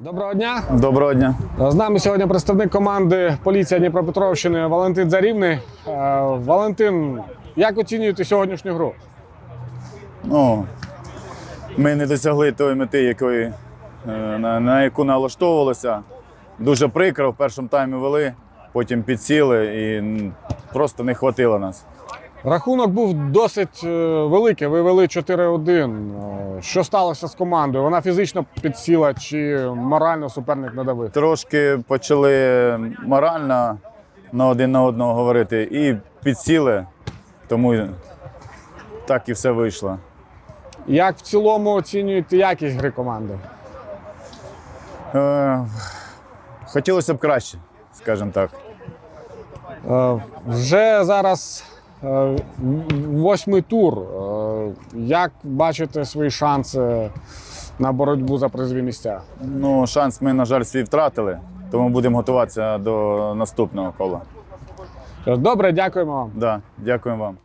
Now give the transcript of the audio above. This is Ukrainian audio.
Доброго дня. Доброго дня. З нами сьогодні представник команди поліція Дніпропетровщини Валентин Зарівний. Е, Валентин, як оцінюєте сьогоднішню гру? Ну, ми не досягли тої мети, якої, е, на, на яку налаштовувалися. Дуже прикро, в першому таймі вели, потім підсіли і просто не хватило нас. Рахунок був досить е, великий. Ви вели 4-1. Е, Що сталося з командою? Вона фізично підсіла чи морально суперник надавив? Трошки почали морально на один на одного говорити і підсіли, тому так і все вийшло. Як в цілому оцінюєте якість гри команди? Е, хотілося б краще, скажімо так. Е, Вже зараз е, восьмий тур. Як бачите свої шанси на боротьбу за призові місця? Ну, шанс ми, на жаль, свій втратили, тому будемо готуватися до наступного кола. Добре, дякуємо вам. Да, дякуємо вам.